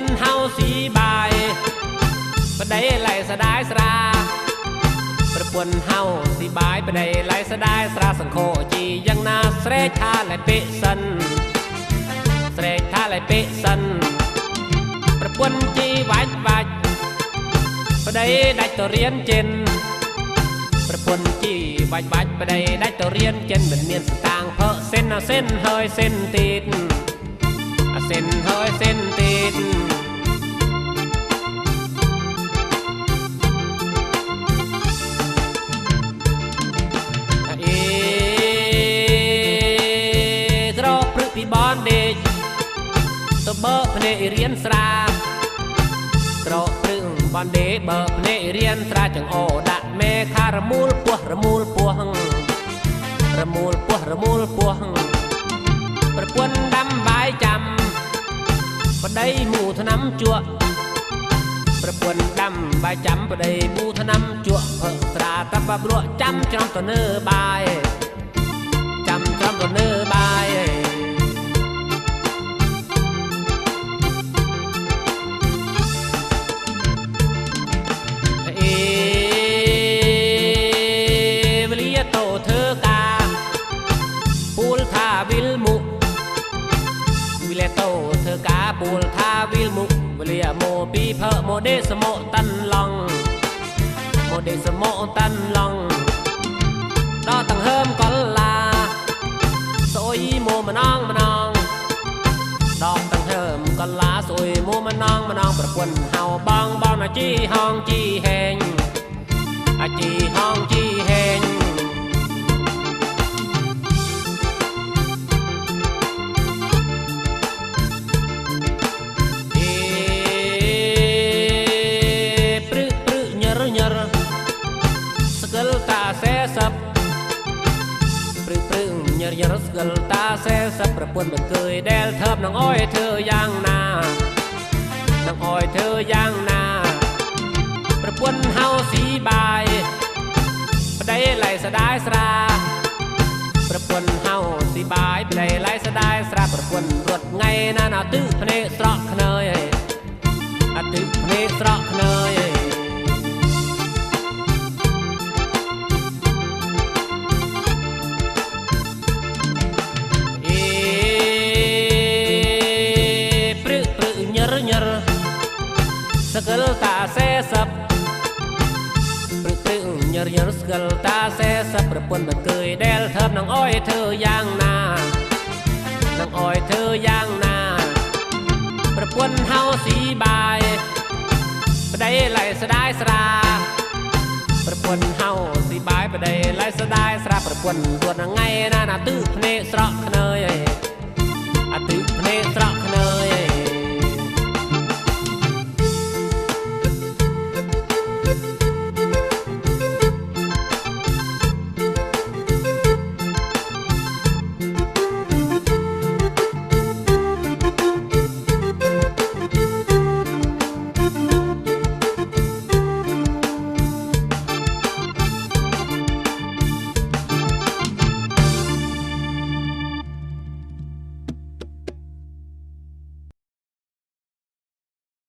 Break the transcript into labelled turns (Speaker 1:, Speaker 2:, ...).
Speaker 1: ន្ធហៅស៊ីបាយប្តីឡៃស្ដាយស្រាប្រពន្ធហៅស៊ីបាយប្តីឡៃស្ដាយស្រាសង្ឃោជីយ៉ាងណាស្រែកថាឡៃពេសិនស្រែកថាឡៃពេសិនប្រពន្ធជីវាច់វាច់ប្តីដាច់ទៅរៀនចិនប្រពន្ធជីវាច់វាច់ប្តីដាច់ទៅរៀនចិនមិនមានសតាងផើសិនសិនហើយសិនទីត អាសិនហើយសិនទីតអេក្រព្រឹកពីបនដេកទៅបើកភ្នែករៀនស្រាក្រព្រឹកបនដេកបើកភ្នែករៀនស្រាចង្អូដាក់មេខារមូលពោះរមូលពោះរមូលពោះរមូលពោះប្រពន្ធដាំបាយចាំ ប្តីមូឆ្នាំជក់ប្រពន្ធដាំបាយចាំប្តីមូឆ្នាំជក់ផឹកស្រាតាប់បាប់លក់ចាំច្រំទៅនើបាយចាំច្រំទៅនើបាយអេវេលាតោ លមុខវេលាម៉ូពីភើម៉ូដេសមោតាន់ឡងម៉ូដេសមោតាន់ឡងដល់តង្ហើមកលឡាសួយម៉ូម្នងម្នងដល់តង្ហើមកលឡាសួយម៉ូម្នងម្នងប្រពន្ធហៅបងបងអាជីហងជីហេងអាជីហងជីហេង ញរញរស្កិលតាសេសັບប្រពន្ធមិនកើយដែលថើបនឹងអយធ្វើយ៉ាងណានឹងអយធ្វើយ៉ាងណាប្រពន្ធហៅស៊ីបាយប្តីឡៃស្ដាយស្រាប្រពន្ធហៅស៊ីបាយប្តីឡៃស្ដាយស្រាប់ប្រពន្ធរត់ថ្ងៃណាណាទិ ស្គលតា40ព្រឹកព្រឹកញរញរស្គលតា40ប្រពន្ធមក cười ដែលធើបនឹងអោយធ្វើយ៉ាងណានឹងអោយធ្វើយ៉ាងណាប្រពន្ធហៅស៊ីបាយប្តីឡៃស្ដាយស្រាប្រពន្ធហៅស៊ីបាយប្តីឡៃស្ដាយស្រាប្រពន្ធទួតថ្ងៃណាណាទឺភ្នែកស្រក់ខ្នើយអាទឺភ្នែកស្រក់ខ្នើយ